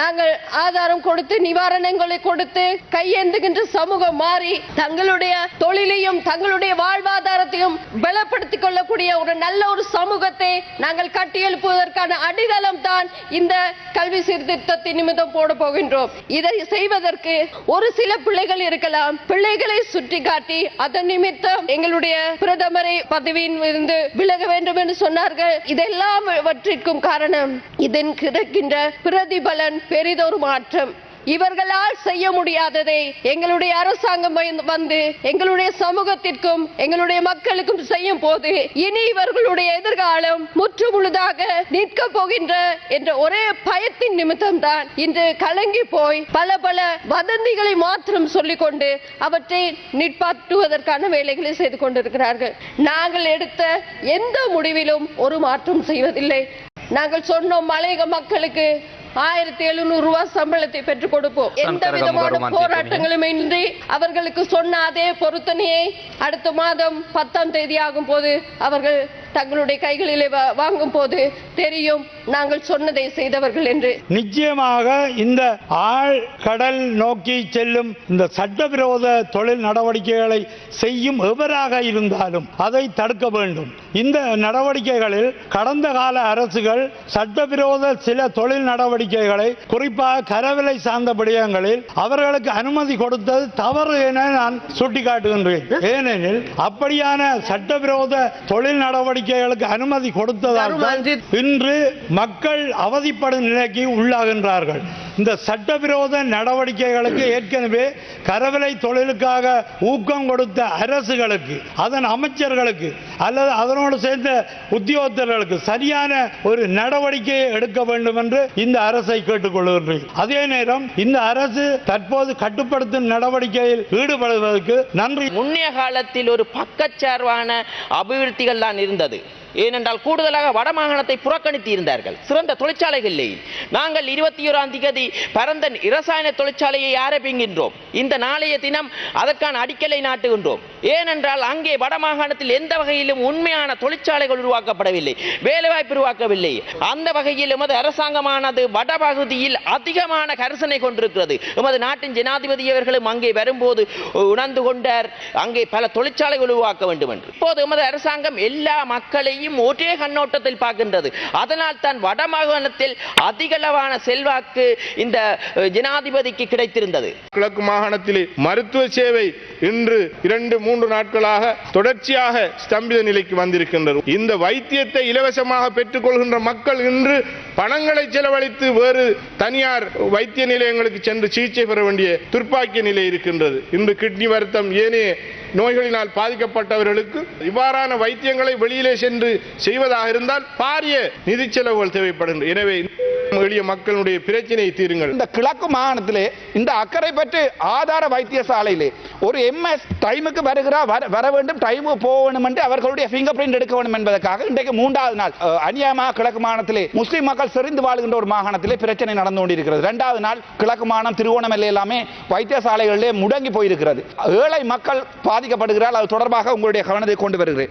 நாங்கள் ஆதாரம் கொடுத்து நிவாரணங்களை கொடுத்து கையேந்துகின்ற சமூகம் மாறி தங்களுடைய தொழிலையும் தங்களுடைய வாழ்வாதாரத்தையும் பலப்படுத்திக் கொள்ளக்கூடிய ஒரு நல்ல ஒரு சமூகத்தை நாங்கள் கட்டியெழுப்புவதற்கான அடித்தளம் தான் இந்த கல்வி சீர்திருத்தத்தின் நிமித்தம் போட போகின்றோம். இதை செய்வதற்கு ஒரு சில பிள்ளைகள் இருக்கலாம். பிள்ளைகளை சுட்டி காட்டி அதன் நிமித்தம் எங்களுடைய பிரதமரை பதவியின் இருந்து விலக வேண்டும் என்று சொன்னார்கள். இதெல்லாவற்றிற்கும் காரணம் இதன் கிடைக்கின்ற பிரதிபலன் பெரிதொரு மாற்றம். இவர்களால் செய்ய முடியாததை எங்களுடைய அரசாங்கம் வந்து- எங்களுடைய சமூகத்திற்கும் எங்களுடைய மக்களுக்கும் செய்யும் போது இனி இவர்களுடைய எதிர்காலம் முற்று முழுதாக நிற்க போகின்ற என்ற ஒரே பயத்தின் நிமித்தம் தான் இன்று கலங்கி போய் பல பல வதந்திகளை மாத்திரம் சொல்லிக்கொண்டு அவற்றை நிற்பாட்டுவதற்கான வேலைகளை செய்து கொண்டிருக்கிறார்கள். நாங்கள் எடுத்த எந்த முடிவிலும் ஒரு மாற்றம் செய்வதில்லை. நாங்கள் சொன்னோம் மலையக மக்களுக்கு ஆயிரத்தி எழுநூறு ரூபாய் சம்பளத்தை பெற்றுக் கொடுப்போம். எந்த விதமான போராட்டங்களும் இன்றி அவர்களுக்கு சொன்ன அதே பொருத்தனையை அடுத்த மாதம் பத்தாம் தேதி ஆகும் போது அவர்கள் தங்களுடைய கைகளிலே வாங்கும் போது தெரியும் நாங்கள் சொன்னதை செய்தவர்கள் என்று. நிச்சயமாக இந்த ஆழ் கடல் நோக்கி செல்லும் இந்த சட்டவிரோத தொழில் நடவடிக்கைகளை செய்யும் எவராக இருந்தாலும் அதை தடுக்க வேண்டும். இந்த நடவடிக்கைகளில் கடந்த கால அரசுகள் சட்டவிரோத சில தொழில் நடவடிக்கைகளை குறிப்பாக கரவிலை சார்ந்த விடயங்களில் அவர்களுக்கு அனுமதி கொடுத்தது தவறு என நான் சுட்டிக்காட்டுகின்றேன். ஏனெனில் அப்படியான சட்டவிரோத தொழில் நடவடிக்கை நடவடிக்கைகளுக்கு அனுமதி கொடுத்ததால் இன்று மக்கள் அவதிப்படும் நிலைக்கு உள்ளாகின்றார்கள். இந்த சட்டவிரோத நடவடிக்கைகளுக்கு ஏற்கனவே கரவிலை தொழிலுக்காக ஊக்கம் கொடுத்த அரசுகளுக்கு அதன் அமைச்சர்களுக்கு அல்லது அதனோடு சேர்ந்த உத்தியோகத்தர்களுக்கு சரியான ஒரு நடவடிக்கையை எடுக்க வேண்டும் என்று இந்த அரசை கேட்டுக்கொள்கின்றேன் அதே நேரம் இந்த அரசு தற்போது கட்டுப்படுத்தும் நடவடிக்கையில் ஈடுபடுவதற்கு நன்றி. முன்னைய காலத்தில் ஒரு பக்கச்சார்பான அபிவிருத்திகள் தான் இருந்தது. ஏனென்றால் கூடுதலாக வடமாகாணத்தை புறக்கணித்து இருந்தார்கள் சிறந்த தொழிற்சாலைகள் இல்லை. நாங்கள் இருபத்தி ஓராம் திகதி பரந்தன் இரசாயன தொழிற்சாலையை ஆரம்பிக்கின்றோம். இந்த நாளைய தினம் அதற்கான அடிக்கலை நாட்டுகின்றோம். ஏனென்றால் அங்கே வடமாகாணத்தில் எந்த வகையிலும் உண்மையான தொழிற்சாலைகள் உருவாக்கப்படவில்லை. வேலைவாய்ப்பு உருவாக்கவில்லை. அந்த வகையில் எமது அரசாங்கமானது வடபகுதியில் அதிகமான கரிசனை கொண்டிருக்கிறது. எமது நாட்டின் ஜனாதிபதி அவர்களும் அங்கே வரும்போது உணர்ந்து கொண்டார். அங்கே பல தொழிற்சாலைகள் உருவாக்க வேண்டும் என்று இப்போது எமது அரசாங்கம் எல்லா மக்களையும் ஒரே கண்ணோட்டத்தில் பார்க்கின்றது. அதனால் தான் வடமாகாணத்தில் அதிகளவான செல்வாக்கு இந்த ஜனாதிபதிக்கு கிடைத்திருந்தது. கிழக்கு மாகாணத்திலே மருத்துவ சேவை இன்று இரண்டு மூன்று நாட்களாக தொடர்ச்சியாக ஸ்தம்பித நிலைக்கு வந்திருக்கின்றது. இந்த வைத்தியத்தை இலவசமாக பெற்றுக்கொள்கின்ற மக்கள் இன்று பணங்களை செலவழித்து வேறு தனியார் வைத்திய நிலையங்களுக்கு சென்று சிகிச்சை பெற வேண்டிய துர்ப்பாக்கிய நிலை இருக்கின்றது. இன்று கிட்னி வருத்தம் ஏனைய நோய்களினால் பாதிக்கப்பட்டவர்களுக்கு இவ்வாறான வைத்தியங்களை வெளியிலே சென்று செய்வதாக இருந்தால் பாரிய நிதி செலவுகள் தேவைப்படுகின்றன. எனவே எளிய மக்களுடைய பிரச்சனையை தீருங்கள். இந்த கிழக்கு மாகாணத்திலே இந்த அக்கறை பற்றி ஆதார வைத்தியசாலையிலே ஒரு எம்எஸ் டைமுக்கு வருகிறா வர- வேண்டும் டைமு போகணும் என்று அவர்களுடைய ஃபிங்கர் பிரிண்ட் எடுக்க வேண்டும் என்பதற்காக இன்றைக்கு மூன்றாவது நாள் அநியாயமாக கிழக்கு மாகாணத்திலே முஸ்லீம் மக்கள் செறிந்து வாழ்கின்ற ஒரு மாகாணத்திலே பிரச்சனை நடந்து கொண்டிருக்கிறது. இரண்டாவது நாள் கிழக்கு மாகாணம் திருவோணமலை எல்லாமே வைத்தியசாலைகளிலே முடங்கி போயிருக்கிறது. ஏழை மக்கள் பாதிக்கப்படுகிறார் அது தொடர்பாக உங்களுடைய கவனத்தை கொண்டு வருகிறேன்.